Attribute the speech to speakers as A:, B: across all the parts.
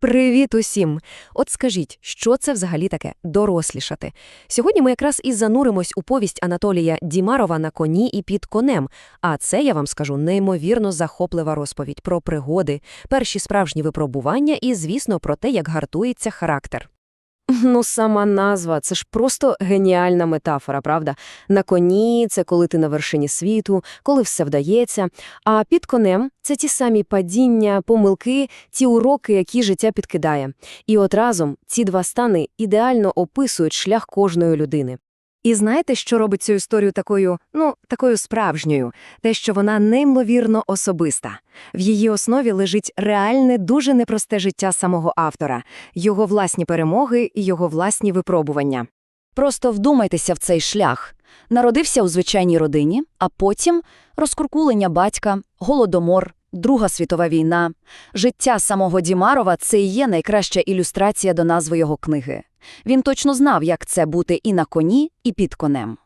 A: Привіт усім! От скажіть, що це взагалі таке дорослішати? Сьогодні ми якраз і зануримось у повість Анатолія Дімарова на коні і під конем. А це, я вам скажу, неймовірно захоплива розповідь про пригоди, перші справжні випробування і, звісно, про те, як гартується характер. Ну, сама назва, це ж просто геніальна метафора, правда? На коні – це коли ти на вершині світу, коли все вдається, а під конем – це ті самі падіння, помилки, ті уроки, які життя підкидає. І от разом ці два стани ідеально описують шлях кожної людини. І знаєте, що робить цю історію такою, ну, такою справжньою? Те, що вона неймовірно особиста. В її основі лежить реальне, дуже непросте життя самого автора, його власні перемоги і його власні випробування.
B: Просто вдумайтеся в цей шлях. Народився у звичайній родині, а потім розкуркулення батька, голодомор, Друга світова війна. Життя самого Дімарова – це і є найкраща ілюстрація до назви його книги. Він точно знав, як це бути і на коні, і під конем.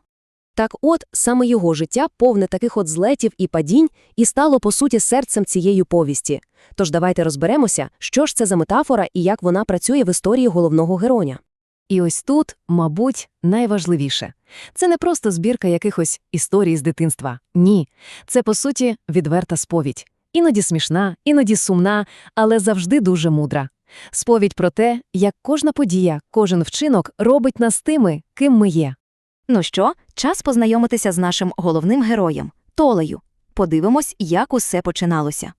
A: Так от, саме його життя повне таких от злетів і падінь і стало, по суті, серцем цієї повісті. Тож давайте розберемося, що ж це за метафора і як вона працює в історії головного героя. І ось тут, мабуть, найважливіше. Це не просто збірка якихось історій з дитинства. Ні. Це, по суті, відверта сповідь. Іноді смішна, іноді сумна, але завжди дуже мудра. Сповідь про те, як кожна подія, кожен вчинок робить нас тими, ким ми є.
C: Ну що, час познайомитися з нашим головним героєм Толею. Подивимось, як усе починалося.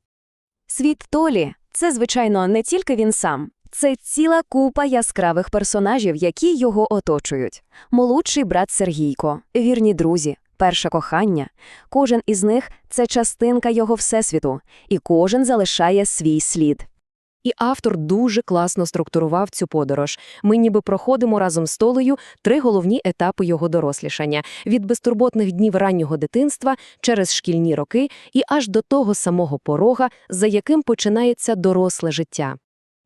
A: Світ Толі це, звичайно, не тільки він сам. Це ціла купа яскравих персонажів, які його оточують. Молодший брат Сергійко, вірні друзі, перше кохання. Кожен із них це частинка його всесвіту, і кожен залишає свій слід. І автор дуже класно структурував цю подорож. Ми ніби проходимо разом з Толею три головні етапи його дорослішання – від безтурботних днів раннього дитинства через шкільні роки і аж до того самого порога, за яким починається доросле життя.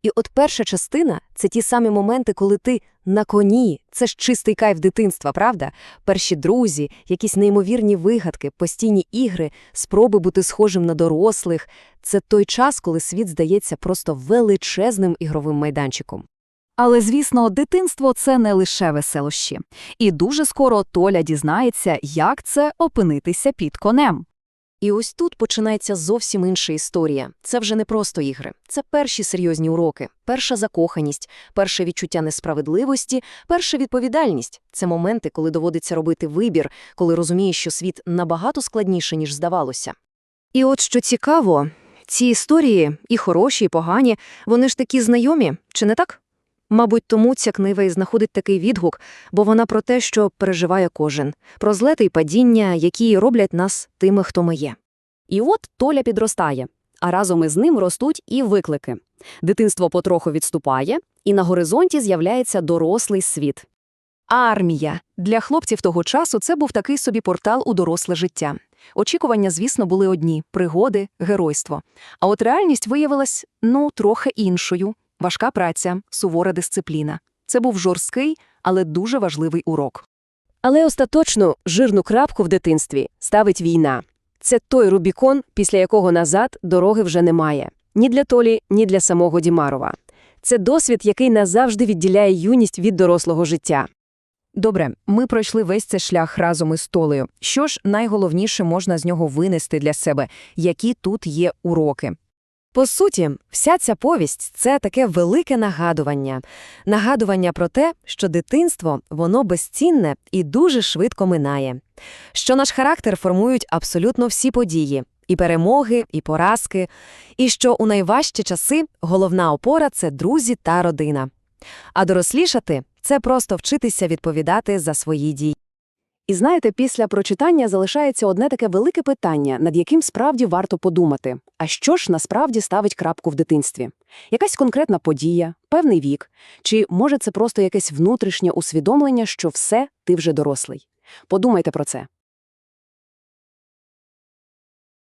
A: І от перша частина – це ті самі моменти, коли ти на коні. Це ж чистий кайф дитинства, правда? Перші друзі, якісь неймовірні вигадки, постійні ігри, спроби бути схожим на дорослих – це той час, коли світ здається просто величезним ігровим майданчиком.
B: Але, звісно, дитинство – це не лише веселощі. І дуже скоро Толя дізнається, як це опинитися під конем.
A: І ось тут починається зовсім інша історія. Це вже не просто ігри. Це перші серйозні уроки, перша закоханість, перше відчуття несправедливості, перша відповідальність. Це моменти, коли доводиться робити вибір, коли розумієш, що світ набагато складніше, ніж здавалося. І от що цікаво, ці історії, і хороші, і погані, вони ж такі знайомі, чи не так? Мабуть, тому ця книга і знаходить такий відгук, бо вона про те, що переживає кожен, про злети й падіння, які роблять нас тими, хто ми є. І от Толя підростає, а разом із ним ростуть і виклики. Дитинство потроху відступає, і на горизонті з'являється дорослий світ. Армія. Для хлопців того часу це був такий собі портал у доросле життя. Очікування, звісно, були одні – пригоди, геройство. А от реальність виявилась, ну, трохи іншою. Важка праця, сувора дисципліна. Це був жорсткий, але дуже важливий урок. Але остаточно жирну крапку в дитинстві ставить війна. Це той Рубікон, після якого назад дороги вже немає. Ні для Толі, ні для самого Дімарова. Це досвід, який назавжди відділяє юність від дорослого життя. Добре, ми пройшли весь цей шлях разом із Толею. Що ж найголовніше можна з нього винести для себе? Які тут є уроки? По суті, вся ця повість – це таке велике нагадування. Нагадування про те, що дитинство, воно безцінне і дуже швидко минає. Що наш характер формують абсолютно всі події – і перемоги, і поразки. І що у найважчі часи головна опора – це друзі та родина. А дорослішати – це просто вчитися відповідати за свої дії. І знаєте, після прочитання залишається одне таке велике питання, над яким справді варто подумати. А що ж насправді ставить крапку в дитинстві? Якась конкретна подія, певний вік? Чи може це просто якесь внутрішнє усвідомлення, що все, ти вже дорослий? Подумайте про це.